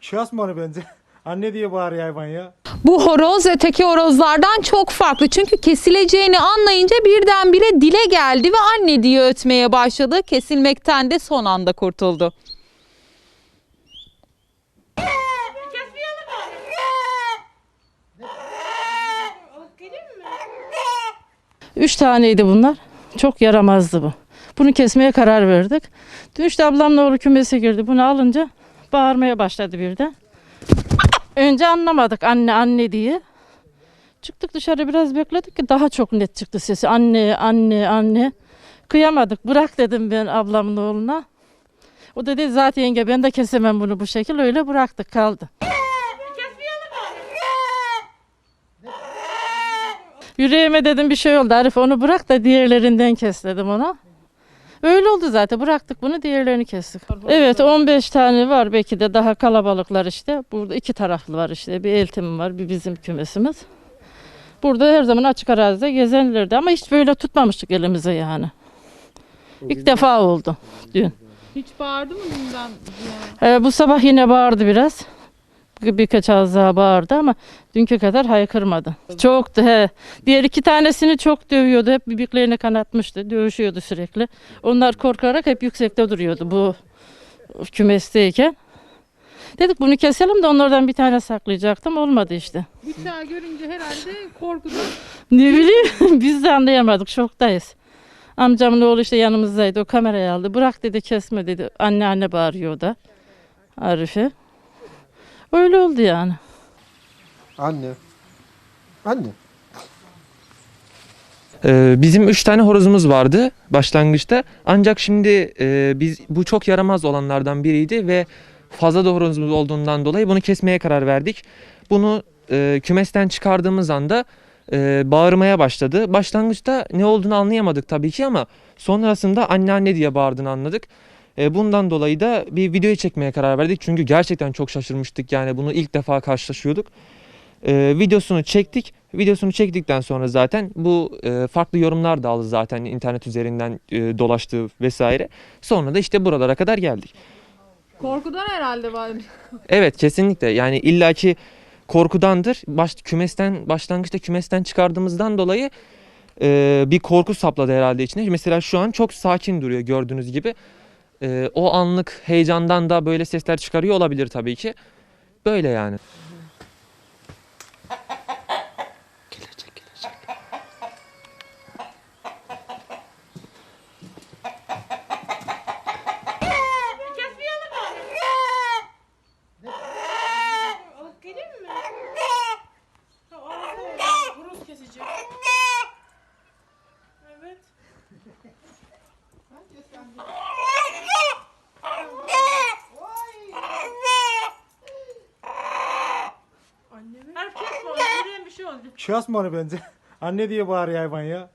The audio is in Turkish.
Şahs mı onu bence? Anne diye bağırıyor hayvan ya. Bu horoz öteki horozlardan çok farklı. Çünkü kesileceğini anlayınca birdenbire dile geldi ve anne diye ötmeye başladı. Kesilmekten de son anda kurtuldu. Üç taneydi bunlar. Çok yaramazdı bu. Bunu kesmeye karar verdik. Dün işte ablamla oğlu kümese girdi. Bunu alınca bağırmaya başladı birden. Önce anlamadık anne anne diye. Çıktık dışarı biraz bekledik ki daha çok net çıktı sesi. Anne anne anne. Kıyamadık. Bırak dedim ben ablamın oğluna. O dedi zaten yenge ben de kesemem bunu bu şekil. Öyle bıraktık kaldı. Yüreğime dedim bir şey oldu Arif onu bırak da diğerlerinden kes dedim ona. Öyle oldu zaten bıraktık bunu diğerlerini kestik. Evet 15 tane var belki de daha kalabalıklar işte. Burada iki taraflı var işte bir eltim var bir bizim kümesimiz. Burada her zaman açık arazide gezenlerdi ama hiç böyle tutmamıştık elimize yani. İlk defa oldu dün. Hiç bağırdı mı? Yani? Ee, bu sabah yine bağırdı biraz. Bir- Birkaç ağız daha bağırdı ama dünkü kadar haykırmadı. Çoktu he. Diğer iki tanesini çok dövüyordu. Hep bibiklerini kanatmıştı. Dövüşüyordu sürekli. Onlar korkarak hep yüksekte duruyordu bu kümesteyken. Dedik bunu keselim de onlardan bir tane saklayacaktım. Olmadı işte. Bıçağı görünce herhalde korkudan. Ne bileyim biz de anlayamadık. Şoktayız. Amcamın oğlu işte yanımızdaydı. O kamerayı aldı. Bırak dedi kesme dedi. Anne anne bağırıyor da. Arife. Öyle oldu yani. Anne. Anne. Ee, bizim üç tane horozumuz vardı başlangıçta. Ancak şimdi e, biz bu çok yaramaz olanlardan biriydi ve fazla da horozumuz olduğundan dolayı bunu kesmeye karar verdik. Bunu e, kümesten çıkardığımız anda e, bağırmaya başladı. Başlangıçta ne olduğunu anlayamadık tabii ki ama sonrasında anne anne diye bağırdığını anladık. E, bundan dolayı da bir videoyu çekmeye karar verdik. Çünkü gerçekten çok şaşırmıştık. Yani bunu ilk defa karşılaşıyorduk. E, videosunu çektik. Videosunu çektikten sonra zaten bu e, farklı yorumlar da aldı zaten internet üzerinden dolaştı vesaire. Sonra da işte buralara kadar geldik. Korkudan herhalde var. Evet kesinlikle yani illaki korkudandır. Baş, kümesten başlangıçta kümesten çıkardığımızdan dolayı e, bir korku sapladı herhalde içine. Mesela şu an çok sakin duruyor gördüğünüz gibi. E, o anlık heyecandan da böyle sesler çıkarıyor olabilir tabii ki. Böyle yani. Şey oldu. Şahs mı onu bence? Anne diye bağırıyor hayvan ya.